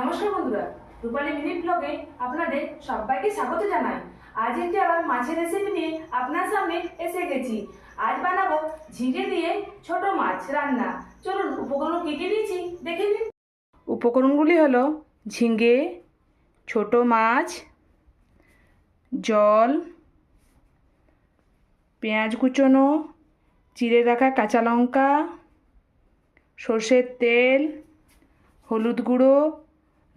নমস্কার বন্ধুরা, রূপালী মিনি ব্লগে আপনাদের সবাইকে স্বাগত জানাই। আজ একটি আবার মাছের রেসিপি নিয়ে আপনার সামনে এসে গেছি। আজ বানাবো ঝিঙে দিয়ে ছোট মাছ রান্না। চলুন, উপকরণ কী কী দিয়েছি দেখে নিন। উপকরণগুলি হলো ঝিঙে, ছোট মাছ, জল, পেঁয়াজ কুচোনো, চিড়ে রাখা কাঁচা লঙ্কা, সর্ষের তেল, হলুদ গুঁড়ো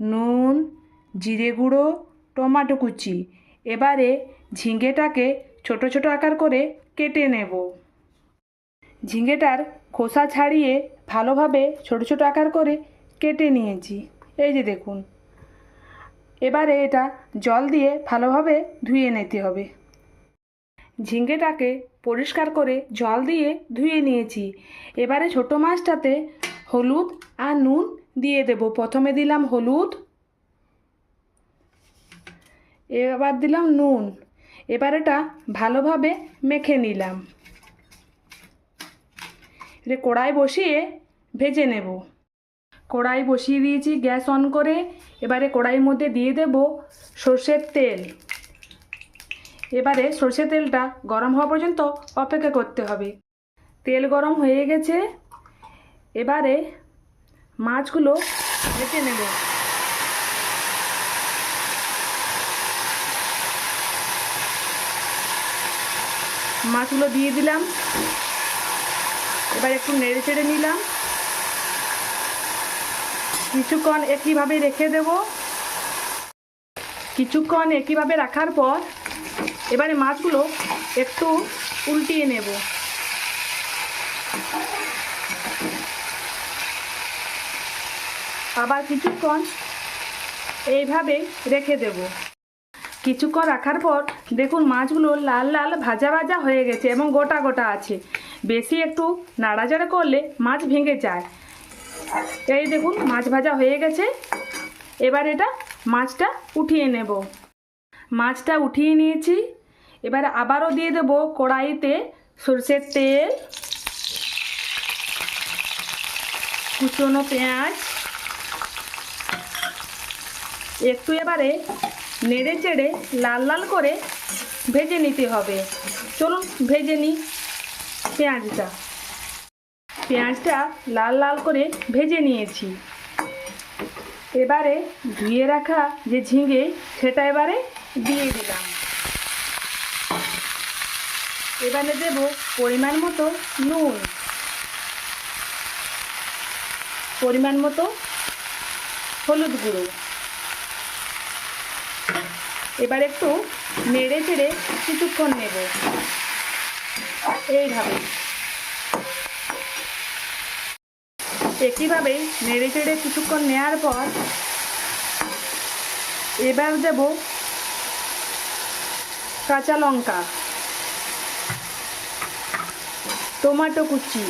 নুন, জিরে গুঁড়ো, টমাটো কুচি। এবারে ঝিঙ্গেটাকে ছোট ছোট আকার করে কেটে নেব। ঝিঙ্গেটার খোসা ছাড়িয়ে ভালোভাবে ছোট ছোট আকার করে কেটে নিয়েছি। এই যে দেখুন। এবারে এটা জল দিয়ে ভালোভাবে ধুয়ে নিতে হবে। ঝিঙ্গেটাকে পরিষ্কার করে জল দিয়ে ধুয়ে নিয়েছি। এবারে ছোট মাছটাতে হলুদ আর নুন দিয়ে দেব। প্রথমে দিলাম হলুদ, এবার দিলাম নুন। এবার এটা ভালোভাবে মেখে নিলাম। এটা কড়াই বসিয়ে ভেজে নেব। কড়াই বসিয়ে দিয়েছি গ্যাস অন করে। এবারে কড়াইয়ের মধ্যে দিয়ে দেব সর্ষের তেল। এবারে সর্ষে তেলটা গরম হওয়া পর্যন্ত অপেক্ষা করতে হবে। তেল গরম হয়ে গেছে। এবারে মাছগুলো ভেজে নেব। মাছগুলো দিয়ে দিলাম। এবার একটু নেড়ে চেড়ে নিলাম। কিছুক্ষণ একইভাবে রেখে দেব। কিছুক্ষণ একইভাবে রাখার পর এবারে মাছগুলো একটু উল্টিয়ে নেব। আবার কিছুক্ষণ এইভাবে রেখে দেব। কিছুক্ষণ রাখার পর দেখুন মাছগুলো লাল লাল ভাজা ভাজা হয়ে গেছে এবং গোটা গোটা আছে। বেশি একটু নাড়াচাড়া করলে মাছ ভেঙে যায়। এই দেখুন মাছ ভাজা হয়ে গেছে। এবার এটা মাছটা উঠিয়ে নেব। মাছটা উঠিয়ে নিয়েছি। এবার আবারও দিয়ে দেব কড়াইতে সরষের তেল, কুচনো পেঁয়াজ একটু এবারে নেড়ে চেড়ে লাল লাল করে ভেজে নিতে হবে। চলুন ভেজে নিই পেঁয়াজটা। পেঁয়াজটা লাল লাল করে ভেজে নিয়েছি। এবারে ধুয়ে রাখা যে ঝিঙে, সেটা এবারে দিয়ে দিলাম। এবারে দেব পরিমাণ মতো নুন। পরিমাণ মতো হলুদ গুঁড়ো। এবার একটু নেড়ে চেড়ে কিছুক্ষণ নেব। এইভাবে একইভাবে নেড়ে চেড়ে কিছুক্ষণ নেওয়ার পর এবার দেব কাঁচা লঙ্কা, টমাটো কুচি,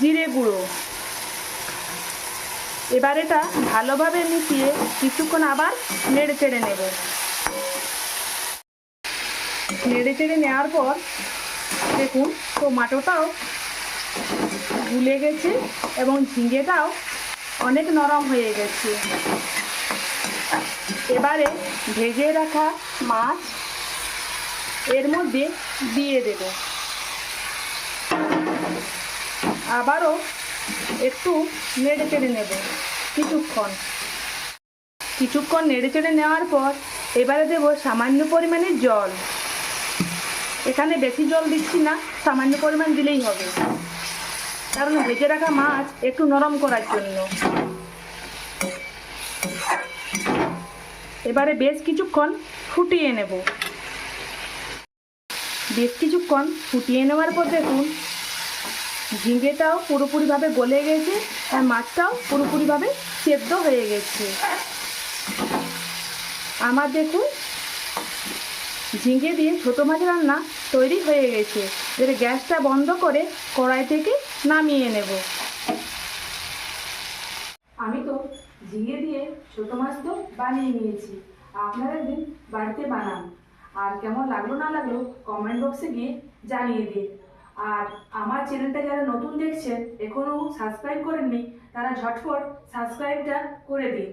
জিরে গুঁড়ো। এবার এটা ভালোভাবে মিশিয়ে কিছুক্ষণ আবার নেড়ে চেড়ে নেব। নেড়ে চেড়ে নেওয়ার পর দেখুন টমাটোটাও গুলে গেছে এবং ঝিঙেটাও অনেক নরম হয়ে গেছে। এবারে ভেজে রাখা মাছ এর মধ্যে দিয়ে দেব। আবারও একটু নেড়ে চেড়ে নেব, কিছুক্ষণ। কিছুক্ষণ নেড়ে চেড়ে নেওয়ার পর এবারে দেব সামান্য পরিমাণে জল। এখানে বেশি জল দিচ্ছি না, সামান্য পরিমাণ দিলেই হবে। কারণ ভেজে রাখা মাছ একটু নরম করার জন্য। এবারে বেশ কিছুক্ষণ ফুটিয়ে নেব। বেশ কিছুক্ষণ ফুটিয়ে নেওয়ার পর দেখুন ঝিঙেটাও পুরোপুরিভাবে গলে গেছে আর মাছটাও পুরোপুরিভাবে সেদ্ধ হয়ে গেছে। আমার দেখুন, ঝিঙে দিয়ে ছোটো মাছ রান্না তৈরি হয়ে গেছে। এবারে গ্যাসটা বন্ধ করে কড়াই থেকে নামিয়ে নেব। আমি তো ঝিঙে দিয়ে ছোটো মাছ তো বানিয়ে নিয়েছি। আপনারা একদিন বাড়িতে বানান। আর কেমন লাগল না লাগল কমেন্ট বক্সে গিয়ে জানিয়ে দিন। আর আমার চ্যানেলটা যারা নতুন দেখছেন এখনও সাবস্ক্রাইব করেননি তারা ঝটফট সাবস্ক্রাইবটা করে দিন।